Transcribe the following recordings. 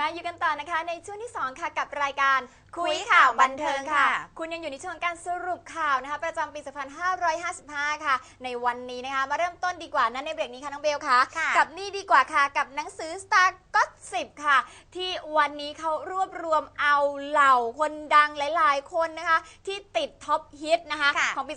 มาอยู่กันต่อนะคะ ในช่วงที่ 2 ค่ะกับรายการคุยข่าวบันเทิงค่ะ คุณยังอยู่ในช่วงการสรุปข่าวนะคะ ประจำปี 2555 ค่ะ ในวันนี้นะคะ มาเริ่มต้นดีกว่านั้นในเบรกนี้ค่ะน้องเบลคะค่ะ กับนี่ดีกว่าค่ะ กับหนังสือ Star Gossip ค่ะ ที่วันนี้เขารวบรวมเอาเหล่าคนดังหลาย ๆ คนนะคะ ที่ติดท็อปฮิตนะคะค่ะของปี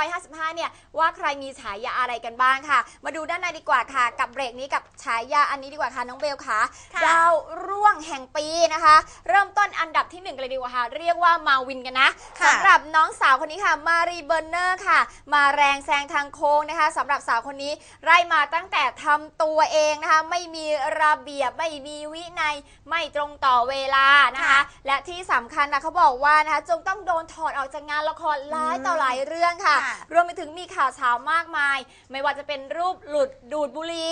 2555 เนี่ย ว่าใครมีฉายาอะไรกันบ้างค่ะ มาดูด้านในดีกว่าค่ะ กับเบรกนี้กับฉายาอันนี้ดีกว่าค่ะน้องเบลค่ะค่ะดาวร่วงแห่งปีนะคะ เริ่มต้นอันดับที่หนึ่งกันเลยดีกว่าค่ะ เรียกว่ามาวินกันนะค่ะ สำหรับน้องสาวคนนี้ค่ะ มารีเบอร์เนอร์ค่ะ มาแรงแซงทางโค้งนะคะสำหรับสาวคนนี้ไล่มาตั้งแต่ทำตัวเองนะคะ ไม่มีระเบียบไม่มีวินัยไม่ตรงต่อเวลานะคะ ค่ะและที่สำคัญนะเขาบอกว่านะคะจงต้องโดนถอดออกจากงานละครหลายต่อหลายเรื่องค่ะ ค่ะ รวมไปถึงมีข่าวเช้ามากมาย ไม่ว่าจะเป็นรูปหลุดดูดบุหรี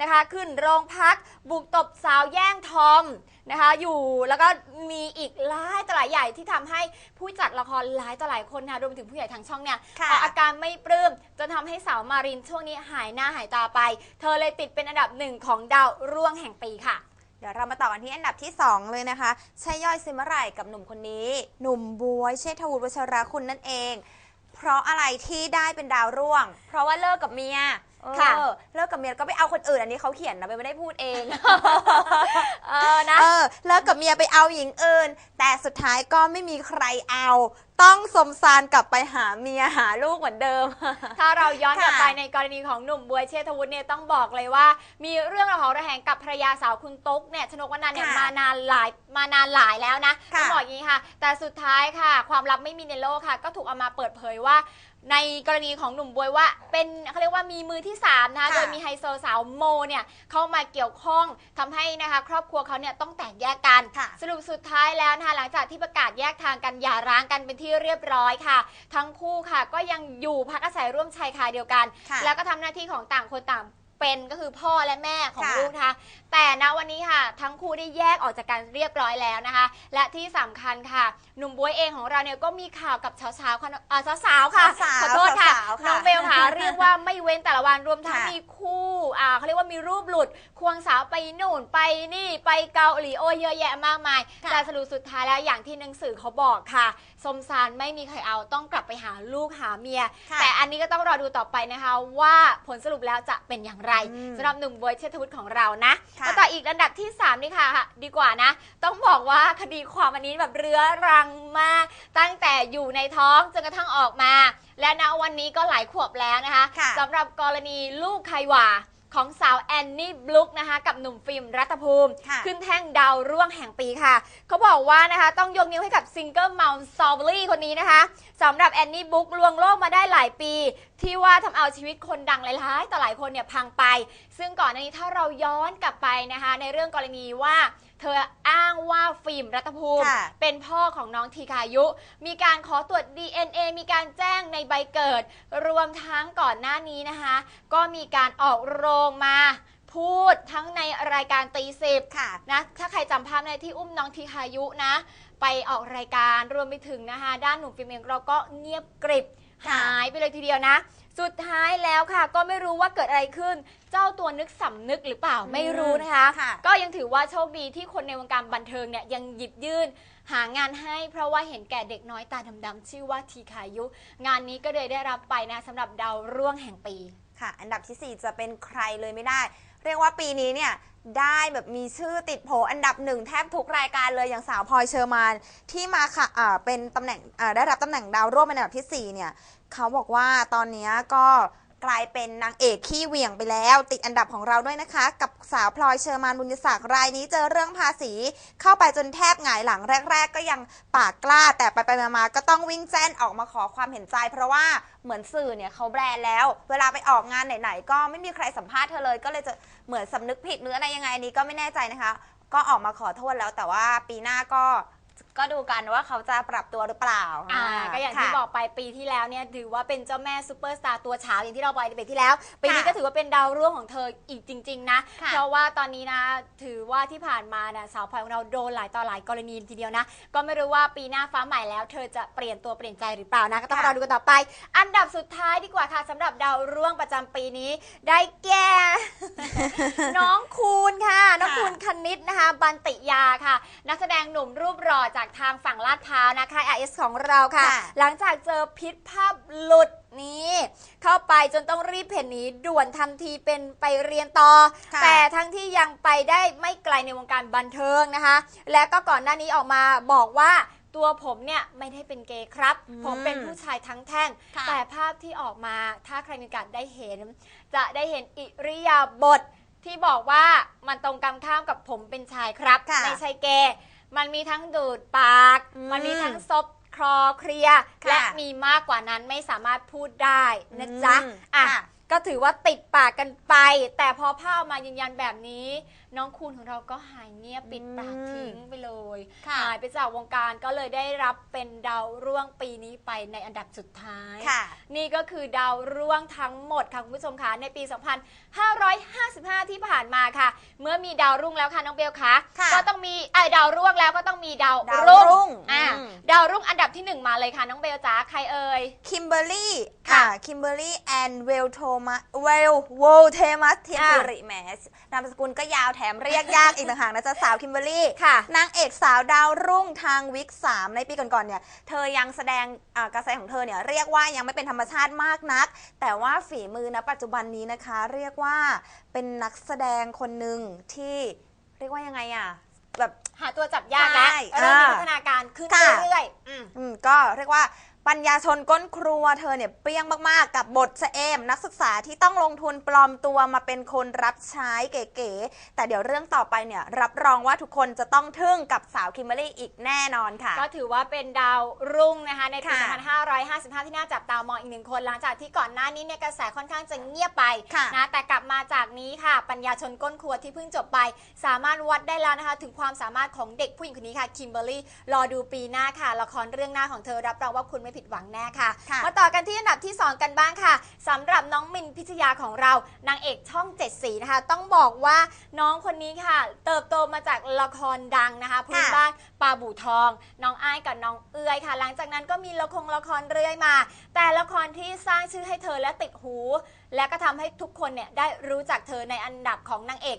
นะคะ ขึ้นโรงพัก บุกตบสาวแย่งทอม นะคะอยู่แล้วก็มีอีกหลายต่อหลายใหญ่ที่ทำให้ผู้จัดละครหลายต่อหลายคนนะคะรวมไปถึงผู้ใหญ่ทางช่องเนี่ยค่ะ ออกอาการไม่ปลื้มจนทำให้สาวมารินช่วงนี้หายหน้าหายตาไป เธอเลยติดเป็นอันดับหนึ่งของดาวร่วงแห่งปีค่ะ เดี๋ยวเรามาต่อกันที่อันดับที่ 2 เลยนะคะใช่ย่อยซิมไรกับหนุ่มคนนี้ หนุ่มบวยเชษฐวุฒิวชราคุณนั่นเอง เพราะอะไรที่ได้เป็นดาวร่วง เพราะว่าเลิกกับเมีย เออค่ะเลิกกับเมียแล้วก็ไปเอาคนอื่น อันนี้เขาเขียนนะเบลไม่ได้พูดเอง เออนะ เออเลิกกับเมียไปเอาหญิงอื่น แต่สุดท้ายก็ไม่มีใครเอา ต้องสมซานกลับไปหาเมียหาลูกเหมือนเดิม ถ้าเราย้อนกลับค่ะไปในกรณีของหนุ่มบวยเชษฐวุฒิเนี่ยต้องบอกเลยว่า มีเรื่องราวของระแหงกับภรรยาสาวคุณตุ๊กเนี่ยชนกวนันท์เนี่ยค่ะมานานหลายมานานหลายแล้วนะค่ะต้องบอกอย่างนี้ค่ะ แต่สุดท้ายค่ะ ความลับไม่มีในโลกค่ะ ก็ถูกเอามาเปิดเผยว่า ในกรณีของหนุ่มบวยว่า เป็นเขาเรียกว่ามีมือที่3นะคะค่ะ โดยมีไฮโซสาวโมเนี่ยเข้ามาเกี่ยวข้องทำให้นะคะครอบครัวเขาเนี่ยต้องแตกแยกกัน ค่ะ สรุปสุดท้ายแล้วนะคะหลังจากที่ประกาศแยกทางกันหย่าร้างกันเป็นที่เรียบร้อยค่ะ ทั้งคู่ค่ะก็ยังอยู่พักอาศัยร่วมชายคาเดียวกัน ค่ะ แล้วก็ทำหน้าที่ของต่างคนต่าง เป็นก็คือพ่อและแม่ของค่ะ ลูกนะคะ แต่ณวันนี้ค่ะ ทั้งคู่ได้แยกออกจากกันเรียบร้อยแล้วนะคะ และที่สำคัญค่ะ หนุ่มบวยเองของเราเนี่ยก็มีข่าวกับสาวๆค่ะอ่าสาวๆค่ะสาวๆขอโทษค่ะ สาวๆค่ะน้องเบลค่ะเรียกว่าไม่เว้นแต่ละวันรวมทั้งค่ะ มีคู่อ่าเขาเรียกว่ามีรูปหลุด ควงสาวไปนู่นไปนี่ไปเกาหลีโอ้ยเยอะแยะมากมายค่ะแต่สรุปสุดท้ายแล้วอย่างที่หนังสือเขาบอกค่ะ สมสารไม่มีใครเอาต้องกลับไปหาลูกหาเมีย ค่ะ แต่อันนี้ก็ต้องรอดูต่อไปนะคะว่าผลสรุปแล้วจะเป็นอย่างไรอืมสำหรับหนุ่มบวยเชษฐวุฒิของเรานะค่ะมาต่ออีกอันดับที่ 3 นี่ค่ะ ดีกว่านะ ต้องบอกว่าคดีความอันนี้แบบเรื้อรังมาก ตั้งแต่อยู่ในท้องจนกระทั่งออกมา และณวันนี้ก็หลายขวบแล้วนะคะค่ะสำหรับกรณีลูกใครหว่า ของสาวแอนนี่บลุกนะคะ กับหนุ่มฟิล์มรัตภูมิ ค่ะขึ้นแท่งดาวร่วงแห่งปีค่ะ เขาบอกว่านะคะ ต้องยกนิ้วให้กับซิงเกิลมัลซอลเบอรี่คนนี้นะคะสำหรับแอนนี่บุ๊กลวงโลกมาได้หลายปี ที่ว่าทำเอาชีวิตคนดังหลายๆ ต่อหลายคนเนี่ยพังไป ซึ่งก่อนหน้านี้ถ้าเราย้อนกลับไปนะคะ ในเรื่องกรณีว่าเธออ้างว่าฟิล์มรัตภูมิ ค่ะเป็นพ่อของน้องทีคายุ มีการขอตรวจ DNA มีการแจ้งในใบเกิด รวมทั้งก่อนหน้านี้นะคะ ก็มีการออกโรงมา พูดทั้งในรายการตีสิบค่ะ นะถ้าใครจำภาพในที่อุ้มน้องทีคายุนะ ไปออกรายการรวมไปถึงนะคะด้านหนุ่มฟิล์มเองเราก็เงียบกริบค่ะหายไปเลยทีเดียวนะ สุดท้ายแล้วค่ะ ก็ไม่รู้ว่าเกิดอะไรขึ้น เจ้าตัวนึกสำนึกหรือเปล่าไม่รู้นะคะ ค่ะ ก็ยังถือว่าโชคดีที่คนในวงการบันเทิงเนี่ยยังหยิบยื่น หางานให้เพราะว่าเห็นแก่เด็กน้อยตาดำๆชื่อว่าทีคายุ งานนี้ก็เลยได้รับไปนะสำหรับดาวร่วงแห่งปี ค่ะ อันดับทีสี่ 4 จะเป็นใครเลยไม่ได้ เรียกว่าปีนี้เนี่ยได้แบบมีชื่อติดโผอันดับหนึ่งแทบทุกรายการเลยอย่างสาวพลอยเชอร์มานที่มาค่ะเป็นตำแหน่งได้รับตำแหน่งดาวร่วมเป็นอันดับทีสี่4เนี่ยเขาบอกว่าตอนนี้ก็ กลายเป็นนางเอกขี้เหวี่ยงไปแล้ว ติดอันดับของเราด้วยนะคะ กับสาวพลอยเชอร์มานบุญยศักดิ์รายนี้เจอเรื่องภาษี เข้าไปจนแทบหงายหลังแรก ๆ ก็ยังปากกล้า แต่ไปไปๆมาๆก็ต้องวิ่งแจ้นออกมาขอความเห็นใจ เพราะว่าเหมือนสื่อเนี่ยเขาแบรนด์แล้ว เวลาไปออกงานไหนๆก็ไม่มีใครสัมภาษณ์เธอเลย ก็เลยจะเหมือนสำนึกผิดหรืออะไรยังไงอันนี้ก็ไม่แน่ใจนะคะ ก็ออกมาขอโทษแล้วแต่ว่าปีหน้าก็ ก็ดูกันว่าเขาจะปรับตัวหรือเปล่าอ่าก็อย่างที่ค่ะ บอกไปปีที่แล้วเนี่ยถือว่าเป็นเจ้าแม่ซูเปอร์สตาร์ตัวเช้าอย่างที่เราไปในเบรกที่แล้ว ปีนี้ค่ะก็ถือว่าเป็นดาวร่วงของเธออีกจริง ๆ นะ ค่ะ เพราะว่าตอนนี้นะถือว่าที่ผ่านมานะสาวพลอยของเราโดนหลายต่อหลายกรณีทีเดียวนะ ก็ไม่รู้ว่าปีหน้าฟ้าใหม่แล้ว เธอจะเปลี่ยนตัวเปลี่ยนใจหรือเปล่านะก็ต้องค่ะรอดูกันต่อไป อันดับสุดท้ายดีกว่าค่ะสำหรับดาวร่วงประจำปีนี้ ได้แก่ น้องคูณค่ะ น้องค่ะคุณคณิตนะคะ บันติยาค่ะ นักแสดงหนุ่มรูปหล่อจากทางฝั่งลาดพร้าวนะคะ RS ของเราค่ะ ค่ะ หลังจากเจอพิษภาพหลุดนี้ เข้าไปจนต้องรีบเพ่นหนีด่วนทำทีเป็นไปเรียนต่อ ค่ะแต่ทั้งที่ยังไปได้ไม่ไกลในวงการบันเทิงนะคะ และก็ก่อนหน้านี้ออกมาบอกว่าตัวผมเนี่ยไม่ได้เป็นเกย์ครับ อืมผมเป็นผู้ชายทั้งแท่ง ค่ะ แต่ภาพที่ออกมาถ้าใครมีโอกาสได้เห็น จะได้เห็นอิริยาบถที่บอกว่ามันตรงกันข้ามกับผมเป็นชายครับ ค่ะ ไม่ใช่เกย์ มันมีทั้งดูดปาก อืมมันมีทั้งซบคลอเคลียร์ค่ะและมีมากกว่านั้นไม่สามารถพูดได้นะจ๊ะอืมอะ ค่ะ ก็ถือว่าติดปากกันไป แต่พอภาพออกมายืนยันแบบนี้ น้องคุณของเราก็หายเงียบปิดปากอืมทิ้งไปเลยค่ะหายไปจากวงการก็เลยได้รับเป็นดาวร่วงปีนี้ไปในอันดับสุดท้ายค่ะนี่ก็คือดาวร่วงทั้งหมดค่ะคุณผู้ชมคะในปี 2555 ที่ผ่านมาค่ะ เมื่อมีดาวรุ่งแล้วค่ะน้องเบลคะค่ะก็ต้องมีไอ้ยดาวร่วงแล้วก็ต้องมีดาวดาวรุ่งรุ่งอ่าอืมดาวรุ่งอันดับที่หนึ่งมาเลยค่ะน้องเบลจ้าใครเอ่ยคิมเบอร์รี่ ค่ะอ่าคิมเบอร์รี่แอนเวลโทมัสเวลโวเทมัสเทียมอ่าสิริแหมนามสกุลก็ยาวแถมเรียกยากอีกต่างหากนะจ๊ะสาวคิมเบอร์รี่ค่ะ นางเอกสาวดาวรุ่งทางวิก 3 ในปีก่อนๆเนี่ย เธอยังแสดงอ่าการแสดงของเธอเนี่ยเรียกว่ายังไม่เป็นธรรมชาติมากนัก แต่ว่าฝีมือณปัจจุบันนี้นะคะ เรียกว่าเป็นนักแสดงคนหนึ่งที่เรียกว่ายังไงอะแบบหาตัวจับยากแล้วใช่เริ่มมีอ่าพัฒนาการขึ้นค่ะเรื่อยๆอืมอืมก็เรียกว่า ปัญญาชนก้นครัวเธอเนี่ยเปรี้ยงมากๆ กับบทเสเอมนักศึกษาที่ต้องลงทุนปลอมตัวมาเป็นคนรับใช้เก๋ๆแต่เดี๋ยวเรื่องต่อไปเนี่ยรับรองว่าทุกคนจะต้องทึ่งกับสาวคิมเบอรรี่อีกแน่นอนค่ะ ก็ถือว่าเป็นดาวรุ่งนะคะในปีค่ะ2555 ที่น่าจับตามองอีกหนึ่งคนหลังจากที่ก่อนหน้านี้เนี่ยกระแสค่อนข้างจะเงียบไปค่ะนะแต่กลับมาจากนี้ค่ะ ปัญญาชนก้นครัวที่เพิ่งจบไป สามารถวัดได้แล้วนะคะ ถึงความสามารถของเด็กผู้หญิงคนนี้ค่ะคิมเบอร์รี่รอดูปีหน้าค่ะละครเรื่องหน้าของเธอรับรองว่าคุณไม่ผิดหวังแน่ค่ะ ค่ะมาต่อกันที่อันดับที่ 2 กันบ้างค่ะสำหรับน้องมินพิชยาของเรา นางเอกช่องเจ็ดสีนะคะ ต้องบอกว่าน้องคนนี้ค่ะ เติบโตมาจากละครดังนะคะพื้นบ้านปลาบู่ทอง น้องอ้ายกับน้องเอื้อยค่ะ หลังจากนั้นก็มีละครละครเรื่อยมา แต่ละครที่สร้างชื่อให้เธอและติดหู และก็ทำให้ทุกคนเนี่ยได้รู้จักเธอในอันดับของนางเอก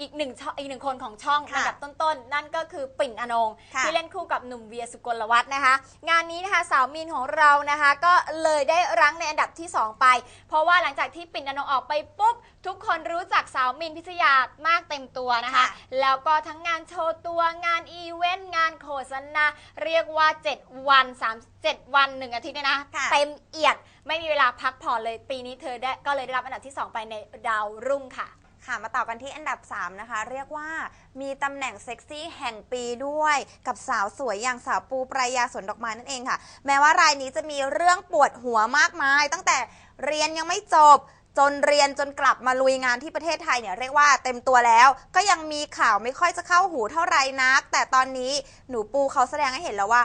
อีกหนึ่งช่องอีกหนึ่งคนของช่องค่ะอันดับต้นๆ นั่นก็คือปิ่นอนงค่ะ ที่เล่นคู่กับหนุ่มเวียสุกลวัฒน์นะคะ งานนี้นะคะสาวมีนของเรานะคะ ก็เลยได้รั้งในอันดับที่ 2 ไป เพราะว่าหลังจากที่ปิ่นอนงออกไปปุ๊บ ทุกคนรู้จักสาวมินพิชยามากเต็มตัวนะคะ ค่ะแล้วก็ทั้งงานโชว์ตัวงานอีเวนต์งานโฆษณาเรียกว่า 7 วัน3 7วัน 1 อาทิตย์เนี่ยนะ ค่ะ เต็มเอียดไม่มีเวลาพักผ่อนเลยปีนี้เธอได้ก็เลยได้รับอันดับที่2ไปในดาวรุ่งค่ะ ค่ะมาต่อกันที่อันดับ 3 นะคะ เรียกว่ามีตำแหน่งเซ็กซี่แห่งปีด้วยกับสาวสวยอย่างสาวปูปรายาสวนดอกไม้นั่นเองค่ะ แม้ว่ารายนี้จะมีเรื่องปวดหัวมากมาย ตั้งแต่เรียนยังไม่จบจนเรียนจนกลับมาลุยงานที่ประเทศไทยเนี่ยเรียกว่าเต็มตัวแล้ว ก็ยังมีข่าวไม่ค่อยจะเข้าหูเท่าไหร่นัก แต่ตอนนี้หนูปูเขาแสดงให้เห็นแล้วว่า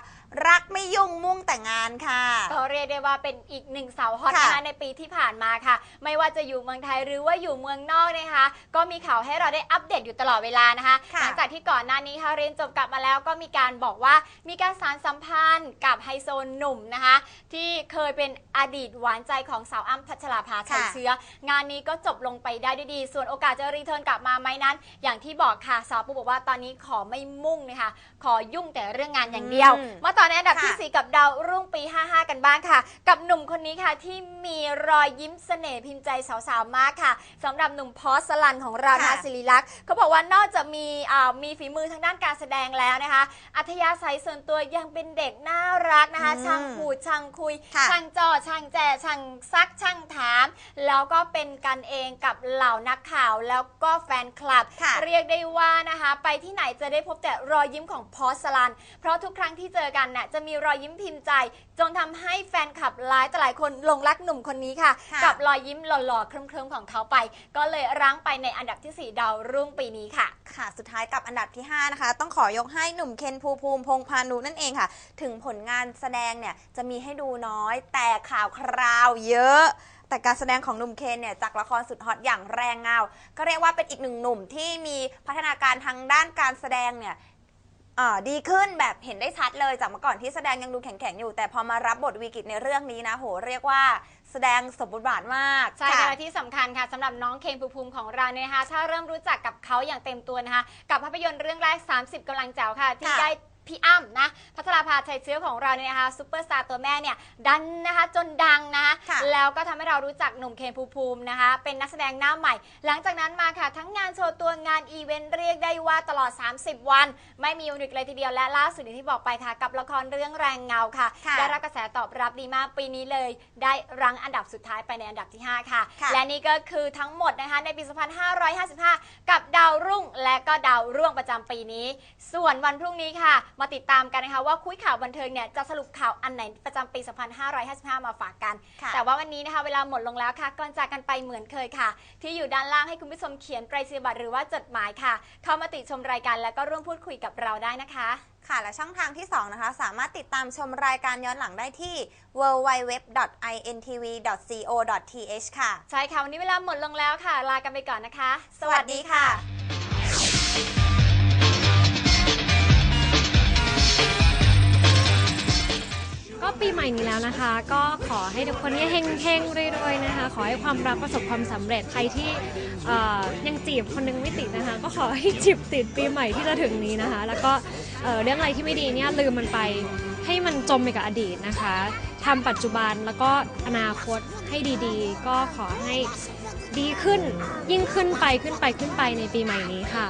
รักไม่ยุ่งมุ่งแต่งงานค่ะ ก็เรียกได้ว่าเป็นอีกหนึ่งสาวฮอตค่ะนะคะในปีที่ผ่านมาค่ะ ไม่ว่าจะอยู่เมืองไทยหรือว่าอยู่เมืองนอกนะคะ ก็มีข่าวให้เราได้อัปเดตอยู่ตลอดเวลานะคะค่ะหลังจากที่ก่อนหน้านี้ค่ะเรียนจบกลับมาแล้วก็มีการบอกว่ามีการสารสัมพันธ์กับไฮโซหนุ่มนะคะ ที่เคยเป็นอดีตหวานใจของสาวอ้ำพัชราภาชัยค่ะ เชื้อ งานนี้ก็จบลงไปได้ด้วยดี ส่วนโอกาสจะรีเทิร์นกลับมาไหมนั้น อย่างที่บอกค่ะสาวปูบอกว่าตอนนี้ขอไม่มุ่งนะคะขอยุ่งแต่เรื่องงานอย่างเดียวอืม มาต่อในอันดับที่ค่ะสี่กับดาวรุ่งปี 55 กันบ้างค่ะ กับหนุ่มคนนี้ค่ะที่มีรอยยิ้มเสน่ห์พิมพ์ใจสาวๆ มากค่ะสำหรับหนุ่มพอสสลันของเรานะคะค่ะ ศิริลักษณ์เขาบอกว่านอกจากมีอ่ามีฝีมือทางด้านการแสดงแล้วนะคะ อัธยาศัยส่วนตัวยังเป็นเด็กน่ารักนะคะอืมช่างพูดช่างคุย ค่ะช่างจอช่างแจช่างซักช่างถาม แล้วก็เป็นกันเองกับเหล่านักข่าวแล้วก็แฟนคลับ ค่ะ เรียกได้ว่านะคะ ไปที่ไหนจะได้พบแต่รอยยิ้มของพอสลัน เพราะทุกครั้งที่เจอกันน่ะจะมีรอยยิ้มพิมพ์ใจ จนทำให้แฟนคลับหลายต่อหลายคนหลงรักหนุ่มคนนี้ค่ะ ค่ะ กับรอยยิ้มหล่อๆ เคลิ้มๆของเขาไป ก็เลยรั้งไปในอันดับที่4ดาวรุ่งปีนี้ค่ะ ค่ะ สุดท้ายกับอันดับที่ 5 นะคะ ต้องขอยกให้หนุ่มเคนภูมิภูมิพงษ์พานุนั่นเองค่ะ ถึงผลงานแสดงเนี่ยจะมีให้ดูน้อย แต่ข่าวคราวเยอะ แต่การแสดงของหนุ่มเคนเนี่ยจากละครสุดฮอตอย่างแรงเงา ก็เรียกว่าเป็นอีกหนึ่งหนุ่มที่มีพัฒนาการทางด้านการแสดงเนี่ยเอ่าดีขึ้นแบบเห็นได้ชัดเลยจากเมื่อก่อนที่แสดงยังดูแข็งๆอยู่ แต่พอมารับบทวีกิจในเรื่องนี้นะโหเรียกว่าแสดงสมบทบาทมากใช่ค่ะค่ะและที่สำคัญค่ะสำหรับน้องเคนภูมิภูมิของเราเนี่ยนะคะ ถ้าเริ่มรู้จักกับเขาอย่างเต็มตัวนะคะ กับภาพยนตร์เรื่องแรก 30กำลังแจ๋วค่ะ ที่ค่ะได้ พี่อ้ำนะพัทราภาชัยเชื้อของเราเนี่ยนะคะซูเปอร์สตาร์ตัวแม่เนี่ยดันนะคะจนดังนะคะค่ะ แล้วก็ทำให้เรารู้จักหนุ่มเคนภูมิภูมินะคะ เป็นนักแสดงหน้าใหม่ หลังจากนั้นมาค่ะ ทั้งงานโชว์ตัวงานอีเวนต์เรียกได้ว่าตลอด 30 วัน ไม่มีวันหยุดเลยทีเดียวและล่าสุดอย่างที่บอกไปค่ะ กับละครเรื่องแรงเงาค่ะค่ะได้รับกระแสตอบรับดีมากปีนี้เลย ได้รั้งอันดับสุดท้ายไปในอันดับที่ 5 ค่ะ ค่ะ และนี่ก็คือทั้งหมดนะคะในปี 2555 กับดาวรุ่งและก็ดาวร่วงประจำปีนี้ ส่วนวันพรุ่งนี้ค่ะมาติดตามกันนะคะ ว่าคุยข่าวบันเทิงเนี่ยจะสรุปข่าวอันไหนประจำปี 2555 มาฝากกัน ค่ะแต่ว่าวันนี้นะคะเวลาหมดลงแล้วค่ะก่อนจากกันไปเหมือนเคยค่ะ ที่อยู่ด้านล่างให้คุณผู้ชมเขียนไปรษณียบัตรหรือว่าจดหมายค่ะ เข้ามาติชมรายการแล้วก็ร่วมพูดคุยกับเราได้นะคะ ค่ะ และช่องทางที่ 2 นะคะ สามารถติดตามชมรายการย้อนหลังได้ที่ www.intv.co.th ค่ะ ใช่ค่ะ วันนี้เวลาหมดลงแล้วค่ะ ลากันไปก่อนนะคะ สวัสดีค่ะ ปีใหม่นี้แล้วนะคะ ก็ขอให้ทุกคนเนี่ยเฮงเฮงรวยๆนะคะ ขอให้ความรักประสบความสำเร็จใครที่เอ่อยังจีบคนนึงไม่ติดนะคะ ก็ขอให้จีบติดปีใหม่ที่จะถึงนี้นะคะ แล้วก็เอ่อเรื่องอะไรที่ไม่ดีเนี่ยลืมมันไปให้มันจมไปกับอดีตนะคะทำปัจจุบันแล้วก็อนาคตให้ดีๆ ก็ขอให้ดีขึ้นยิ่งขึ้นไปขึ้นไปขึ้นไปในปีใหม่นี้ค่ะ